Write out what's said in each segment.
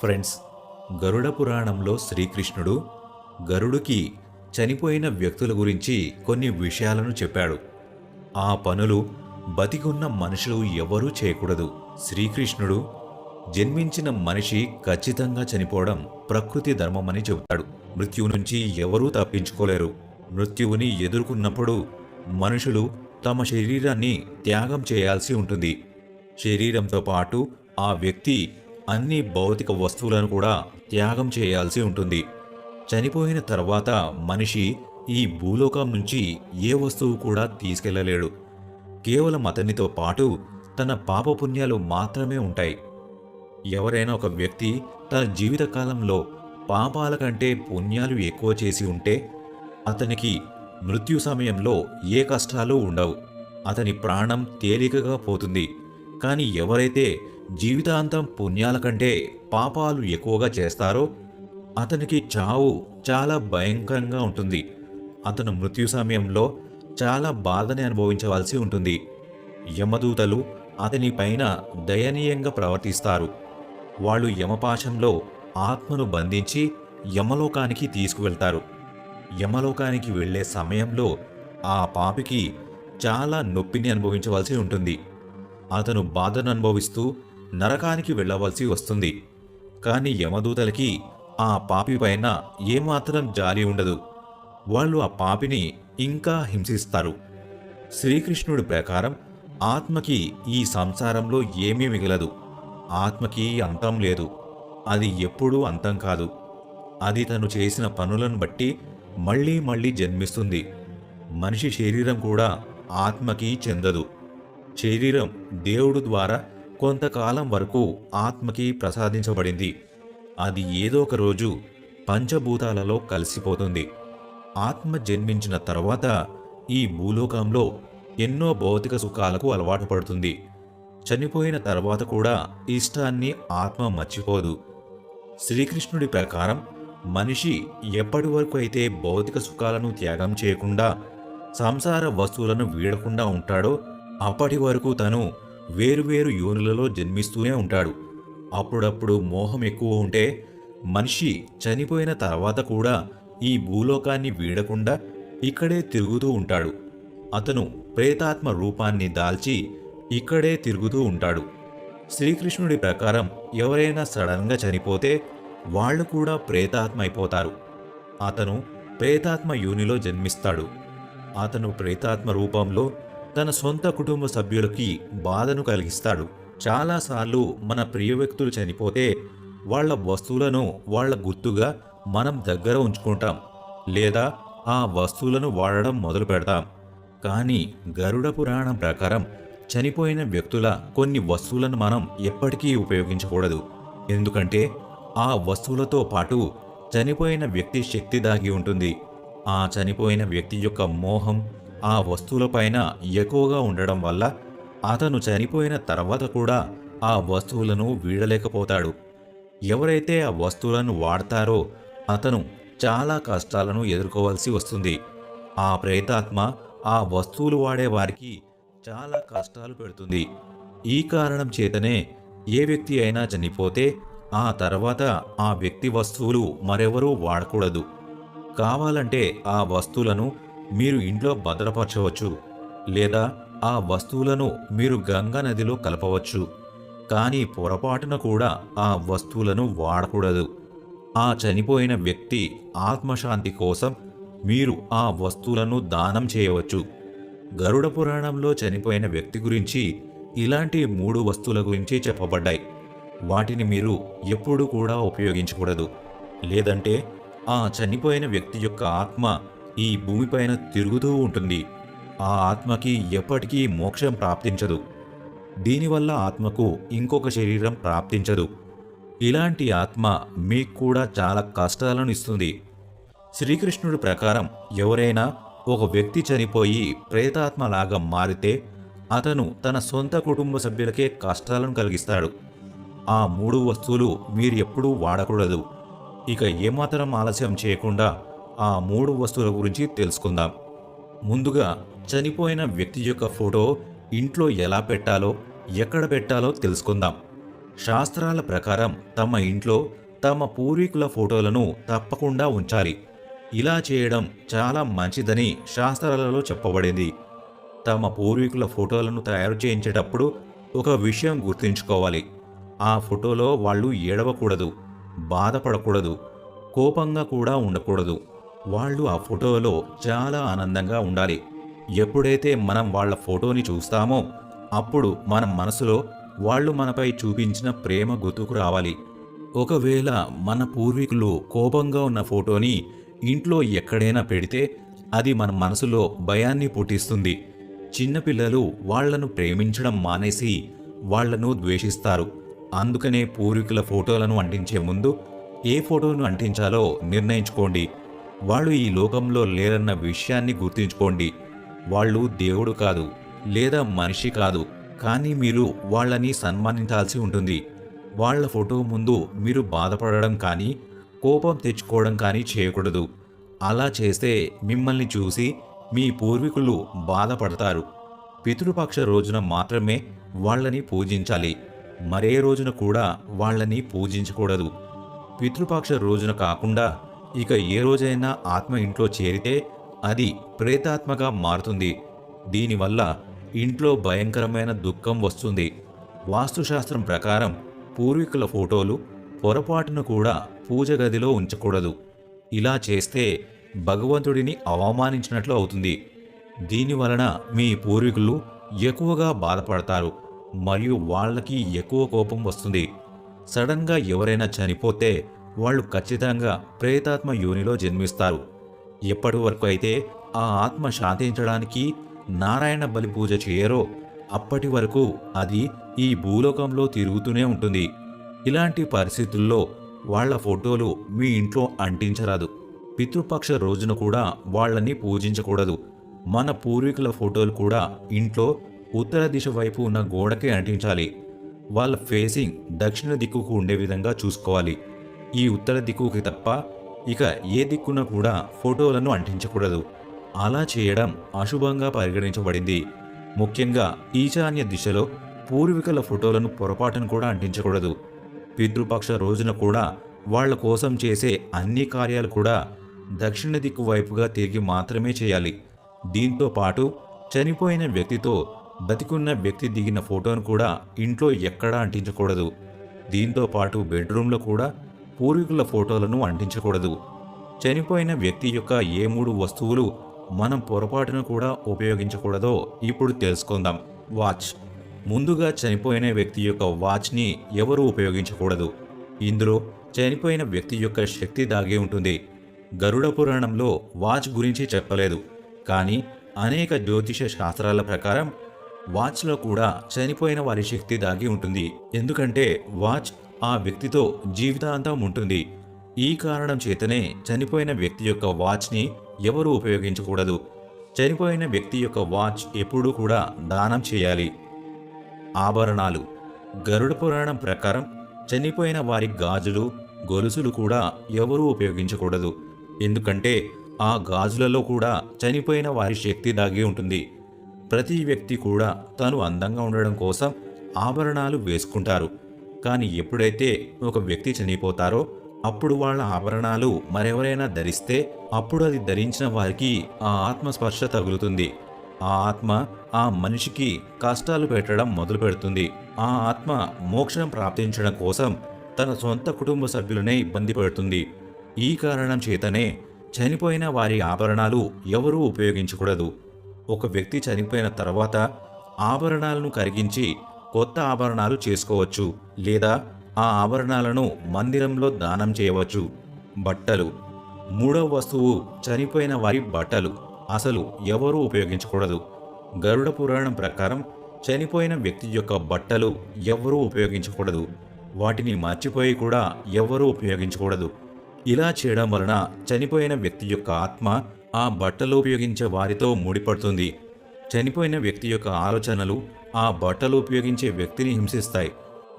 Friends గరుడ పురాణంలో శ్రీకృష్ణుడు గరుడుకి చనిపోయిన వ్యక్తుల గురించి కొన్ని విషయాలను చెప్పాడు. ఆ పనులు బతికున్న మనుషులు ఎవరూ చేయకూడదు. శ్రీకృష్ణుడు జన్మించిన మనిషి ఖచ్చితంగా చనిపోవడం ప్రకృతి ధర్మమని చెబుతాడు. మృత్యువు నుంచి ఎవరూ తప్పించుకోలేరు. మృత్యువుని ఎదుర్కొన్నప్పుడు మనుషులు తమ శరీరాన్ని త్యాగం చేయాల్సి ఉంటుంది. శరీరంతో పాటు ఆ వ్యక్తి అన్ని భౌతిక వస్తువులను కూడా త్యాగం చేయాల్సి ఉంటుంది. చనిపోయిన తర్వాత మనిషి ఈ భూలోకం నుంచి ఏ వస్తువు కూడా తీసుకెళ్ళలేడు. కేవలం అతనితో పాటు తన పాపపుణ్యాలు మాత్రమే ఉంటాయి. ఎవరైనా ఒక వ్యక్తి తన జీవితకాలంలో పాపాల కంటే పుణ్యాలు ఎక్కువ చేసి ఉంటే అతనికి మృత్యు సమయంలో ఏ కష్టాలు ఉండవు. అతని ప్రాణం తేలికగా పోతుంది. కానీ ఎవరైతే జీవితాంతం పుణ్యాల కంటే పాపాలు ఎక్కువగా చేస్తారో అతనికి చావు చాలా భయంకరంగా ఉంటుంది. అతను మృత్యు సమయంలో చాలా బాధని అనుభవించవలసి ఉంటుంది. యమదూతలు అతని పైన దయనీయంగా ప్రవర్తిస్తారు. వాళ్ళు యమపాశంలో ఆత్మను బంధించి యమలోకానికి తీసుకువెళ్తారు. యమలోకానికి వెళ్ళే సమయంలో ఆ పాపికి చాలా నొప్పిని అనుభవించవలసి ఉంటుంది. అతను బాధను అనుభవిస్తూ నరకానికి వెళ్ళవలసి వస్తుంది. కానీ యమదూతలకి ఆ పాపి పైన ఏమాత్రం జాలి ఉండదు. వాళ్ళు ఆ పాపిని ఇంకా హింసిస్తారు. శ్రీకృష్ణుడి ప్రకారం ఆత్మకి ఈ సంసారంలో ఏమీ మిగలదు. ఆత్మకి అంతం లేదు. అది ఎప్పుడూ అంతం కాదు. అది తను చేసిన పనులను బట్టి మళ్ళీ మళ్ళీ జన్మిస్తుంది. మనిషి శరీరం కూడా ఆత్మకి చెందదు. శరీరం దేవుడు ద్వారా కొంతకాలం వరకు ఆత్మకి ప్రసాదించబడింది. అది ఏదో ఒక రోజు పంచభూతాలలో కలిసిపోతుంది. ఆత్మ జన్మించిన తర్వాత ఈ భూలోకంలో ఎన్నో భౌతిక సుఖాలకు అలవాటు పడుతుంది. చనిపోయిన తర్వాత కూడా ఇష్టాన్ని ఆత్మ మర్చిపోదు. శ్రీకృష్ణుడి ప్రకారం మనిషి ఎప్పటి వరకు అయితే భౌతిక సుఖాలను త్యాగం చేయకుండా సంసార వస్తువులను వీడకుండా ఉంటాడో అప్పటి వరకు తను వేరువేరు యోనులలో జన్మిస్తూనే ఉంటాడు. అప్పుడప్పుడు మోహం ఎక్కువ ఉంటే మనిషి చనిపోయిన తర్వాత కూడా ఈ భూలోకాన్ని వీడకుండా ఇక్కడే తిరుగుతూ ఉంటాడు. అతను ప్రేతాత్మ రూపాన్ని దాల్చి ఇక్కడే తిరుగుతూ ఉంటాడు. శ్రీకృష్ణుడి ప్రకారం ఎవరైనా సడన్గా చనిపోతే వాళ్ళు కూడా ప్రేతాత్మ అయిపోతారు అతను ప్రేతాత్మ యోనిలో జన్మిస్తాడు. అతను ప్రేతాత్మ రూపంలో తన సొంత కుటుంబ సభ్యులకి బాధను కలిగిస్తాడు. చాలాసార్లు మన ప్రియ వ్యక్తులు చనిపోతే వాళ్ళ వస్తువులను వాళ్ళ గుర్తుగా మనం దగ్గర ఉంచుకుంటాం. లేదా ఆ వస్తువులను వాడడం మొదలు పెడతాం. కానీ గరుడ పురాణం ప్రకారం చనిపోయిన వ్యక్తుల కొన్ని వస్తువులను మనం ఎప్పటికీ ఉపయోగించకూడదు. ఎందుకంటే ఆ వస్తువులతో పాటు చనిపోయిన వ్యక్తి శక్తి దాగి ఉంటుంది. ఆ చనిపోయిన వ్యక్తి యొక్క మోహం ఆ వస్తువులపైన ఎక్కువగా ఉండడం వల్ల అతను చనిపోయిన తర్వాత కూడా ఆ వస్తువులను వీడలేకపోతాడు. ఎవరైతే ఆ వస్తువులను వాడతారో అతను చాలా కష్టాలను ఎదుర్కోవాల్సి వస్తుంది. ఆ ప్రేతాత్మ ఆ వస్తువులు వాడే వారికి చాలా కష్టాలు పెడుతుంది. ఈ కారణం చేతనే ఏ వ్యక్తి అయినా చనిపోతే ఆ తర్వాత ఆ వ్యక్తి వస్తువులు మరెవరూ వాడకూడదు. కావాలంటే ఆ వస్తువులను మీరు ఇంట్లో భద్రపరచవచ్చు లేదా ఆ వస్తువులను మీరు గంగా నదిలో కలపవచ్చు. కానీ పొరపాటున కూడా ఆ వస్తువులను వాడకూడదు. ఆ చనిపోయిన వ్యక్తి ఆత్మశాంతి కోసం మీరు ఆ వస్తువులను దానం చేయవచ్చు. గరుడ పురాణంలో చనిపోయిన వ్యక్తి గురించి ఇలాంటి మూడు వస్తువుల గురించి చెప్పబడ్డాయి. వాటిని మీరు ఎప్పుడూ కూడా ఉపయోగించకూడదు. లేదంటే ఆ చనిపోయిన వ్యక్తి యొక్క ఆత్మ ఈ భూమిపైన తిరుగుతూ ఉంటుంది. ఆ ఆత్మకి ఎప్పటికీ మోక్షం ప్రాప్తించదు. దీనివల్ల ఆత్మకు ఇంకొక శరీరం ప్రాప్తించదు. ఇలాంటి ఆత్మ మీకు కూడా చాలా కష్టాలను ఇస్తుంది. శ్రీకృష్ణుడి ప్రకారం ఎవరైనా ఒక వ్యక్తి చనిపోయి ప్రేతాత్మలాగా మారితే అతను తన సొంత కుటుంబ సభ్యులకే కష్టాలను కలిగిస్తాడు. ఆ మూడు వస్తువులు మీరు ఎప్పుడూ వాడకూడదు. ఇక ఏమాత్రం ఆలస్యం చేయకుండా ఆ మూడు వస్తువుల గురించి తెలుసుకుందాం. ముందుగా చనిపోయిన వ్యక్తి యొక్క ఫోటో ఇంట్లో ఎలా పెట్టాలో ఎక్కడ పెట్టాలో తెలుసుకుందాం. శాస్త్రాల ప్రకారం తమ ఇంట్లో తమ పూర్వీకుల ఫోటోలను తప్పకుండా ఉంచాలి. ఇలా చేయడం చాలా మంచిదని శాస్త్రాలలో చెప్పబడింది. తమ పూర్వీకుల ఫోటోలను తయారు చేయించేటప్పుడు ఒక విషయం గుర్తుంచుకోవాలి. ఆ ఫోటోలో వాళ్ళు ఏడవకూడదు బాధపడకూడదు కోపంగా కూడా ఉండకూడదు. వాళ్ళు ఆ ఫోటోలో చాలా ఆనందంగా ఉండాలి. ఎప్పుడైతే మనం వాళ్ళ ఫోటోని చూస్తామో అప్పుడు మన మనసులో వాళ్ళు మనపై చూపించిన ప్రేమ గుర్తుకు రావాలి. ఒకవేళ మన పూర్వీకులు కోపంగా ఉన్న ఫోటోని ఇంట్లో ఎక్కడైనా పెడితే అది మన మనసులో భయాన్ని పుట్టిస్తుంది. చిన్నపిల్లలు వాళ్ళను ప్రేమించడం మానేసి వాళ్ళను ద్వేషిస్తారు. అందుకనే పూర్వీకుల ఫోటోలను అంటించే ముందు ఏ ఫోటోను అంటించాలో నిర్ణయించుకోండి. వాళ్ళు ఈ లోకంలో లేరన్న విషయాన్ని గుర్తుంచుకోండి. వాళ్ళు దేవుడు కాదు లేదా మనిషి కాదు కానీ మీరు వాళ్ళని సన్మానించాల్సి ఉంటుంది. వాళ్ళ ఫోటో ముందు మీరు బాధపడడం కానీ కోపం తెచ్చుకోవడం కానీ చేయకూడదు. అలా చేస్తే మిమ్మల్ని చూసి మీ పూర్వీకులు బాధపడతారు. పితృపక్ష రోజున మాత్రమే వాళ్ళని పూజించాలి. మరే రోజున కూడా వాళ్ళని పూజించకూడదు. పితృపక్ష రోజున కాకుండా ఇక ఏ రోజైనా ఆత్మ ఇంట్లో చేరితే అది ప్రేతాత్మగా మారుతుంది. దీనివల్ల ఇంట్లో భయంకరమైన దుఃఖం వస్తుంది. వాస్తుశాస్త్రం ప్రకారం పూర్వీకుల ఫోటోలు పొరపాటును కూడా పూజ గదిలో ఉంచకూడదు. ఇలా చేస్తే భగవంతుడిని అవమానించినట్లు అవుతుంది. దీనివలన మీ పూర్వీకులు ఎక్కువగా బాధపడతారు మరియు వాళ్ళకి ఎక్కువ కోపం వస్తుంది. సడన్గా ఎవరైనా చనిపోతే వాళ్ళు ఖచ్చితంగా ప్రేతాత్మ యోనిలో జన్మిస్తారు. ఎప్పటి వరకు అయితే ఆ ఆత్మ శాంతించడానికి నారాయణ బలి పూజ చేయరో అప్పటి వరకు అది ఈ భూలోకంలో తిరుగుతూనే ఉంటుంది. ఇలాంటి పరిస్థితుల్లో వాళ్ళ ఫోటోలు మీ ఇంట్లో అంటించరాదు. పితృపక్ష రోజున కూడా వాళ్ళని పూజించకూడదు. మన పూర్వీకుల ఫోటోలు కూడా ఇంట్లో ఉత్తర దిశ వైపు ఉన్న గోడకే అంటించాలి. వాళ్ళ ఫేసింగ్ దక్షిణ దిక్కుకు ఉండే విధంగా చూసుకోవాలి. ఈ ఉత్తర దిక్కుకి తప్ప ఇక ఏ దిక్కున కూడా ఫోటోలను అంటించకూడదు. అలా చేయడం అశుభంగా పరిగణించబడింది. ముఖ్యంగా ఈశాన్య దిశలో పూర్వీకుల ఫోటోలను పొరపాటును కూడా అంటించకూడదు. పితృపక్ష రోజున కూడా వాళ్ళ కోసం చేసే అన్ని కార్యాలు కూడా దక్షిణ దిక్కు వైపుగా తిరిగి మాత్రమే చేయాలి. దీంతో పాటు చనిపోయిన వ్యక్తితో బతికున్న వ్యక్తి దిగిన ఫోటోను కూడా ఇంట్లో ఎక్కడా అంటించకూడదు. దీంతో పాటు బెడ్రూమ్లో కూడా పూర్వీకుల ఫోటోలను అంటించకూడదు. చనిపోయిన వ్యక్తి యొక్క ఏ మూడు వస్తువులు మనం పొరపాటును కూడా ఉపయోగించకూడదో ఇప్పుడు తెలుసుకుందాం. వాచ్. ముందుగా చనిపోయిన వ్యక్తి యొక్క వాచ్ని ఎవరూ ఉపయోగించకూడదు? ఇందులో చనిపోయిన వ్యక్తి యొక్క శక్తి దాగి ఉంటుంది. గరుడ పురాణంలో వాచ్ గురించి చెప్పలేదు. కానీ అనేక జ్యోతిష శాస్త్రాల ప్రకారం వాచ్లో కూడా చనిపోయిన వారి శక్తి దాగి ఉంటుంది. ఎందుకంటే వాచ్ ఆ వ్యక్తితో జీవితాంతం ఉంటుంది. ఈ కారణం చేతనే చనిపోయిన వ్యక్తి యొక్క వాచ్ని ఎవరూ ఉపయోగించకూడదు. చనిపోయిన వ్యక్తి యొక్క వాచ్ ఎప్పుడూ కూడా దానం చేయాలి. ఆభరణాలు. గరుడ పురాణం ప్రకారం చనిపోయిన వారి గాజులు గొలుసులు కూడా ఎవరూ ఉపయోగించకూడదు. ఎందుకంటే ఆ గాజులలో కూడా చనిపోయిన వారి శక్తి దాగి ఉంటుంది. ప్రతి వ్యక్తి కూడా తను అందంగా ఉండడం కోసం ఆభరణాలు వేసుకుంటారు. కానీ ఎప్పుడైతే ఒక వ్యక్తి చనిపోతారో అప్పుడు వాళ్ళ ఆభరణాలు మరెవరైనా ధరిస్తే అప్పుడు అది ధరించిన వారికి ఆ ఆత్మస్పర్శ తగులుతుంది. ఆ ఆత్మ ఆ మనిషికి కష్టాలు పెట్టడం మొదలు పెడుతుంది ఆ ఆత్మ మోక్షం ప్రాప్తించడం కోసం తన సొంత కుటుంబ సభ్యులనే ఇబ్బంది పెడుతుంది. ఈ కారణం చేతనే చనిపోయిన వారి ఆభరణాలు ఎవరూ ఉపయోగించకూడదు. ఒక వ్యక్తి చనిపోయిన తర్వాత ఆభరణాలను కరిగించి కొత్త ఆభరణాలు చేసుకోవచ్చు లేదా ఆ ఆభరణాలను మందిరంలో దానం చేయవచ్చు. బట్టలు. మూడవ వస్తువు చనిపోయిన వారి బట్టలు. అసలు ఎవరూ ఉపయోగించకూడదు. గరుడ పురాణం ప్రకారం చనిపోయిన వ్యక్తి యొక్క బట్టలు ఎవరూ ఉపయోగించకూడదు. వాటిని మర్చిపోయి కూడా ఎవరూ ఉపయోగించకూడదు. ఇలా చేయడం వలన చనిపోయిన వ్యక్తి యొక్క ఆత్మ ఆ బట్టలు ఉపయోగించే వారితో ముడిపడుతుంది. చనిపోయిన వ్యక్తి యొక్క ఆలోచనలు ఆ బట్టలు ఉపయోగించే వ్యక్తిని హింసిస్తాయి.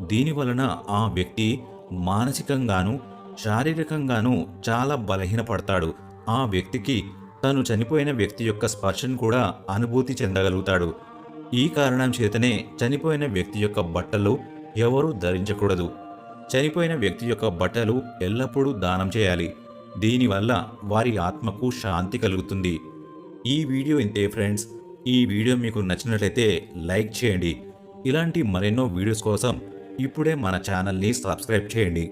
దీని వలన ఆ వ్యక్తి మానసికంగాను శారీరకంగాను చాలా బలహీనపడతాడు. ఆ వ్యక్తికి తను చనిపోయిన వ్యక్తి యొక్క స్పర్శను కూడా అనుభూతి చెందగలుగుతాడు. ఈ కారణం చేతనే చనిపోయిన వ్యక్తి యొక్క బట్టలు ఎవరూ ధరించకూడదు. చనిపోయిన వ్యక్తి యొక్క బట్టలు ఎల్లప్పుడూ దానం చేయాలి. దీనివల్ల వారి ఆత్మకు శాంతి కలుగుతుంది. ఈ వీడియో ఇంతే ఫ్రెండ్స్. ఈ వీడియో మీకు నచ్చినట్లయితే లైక్ చేయండి. ఇలాంటి మరెన్నో వీడియోస్ కోసం ఇప్పుడే మన ఛానల్ని సబ్స్క్రైబ్ చేయండి.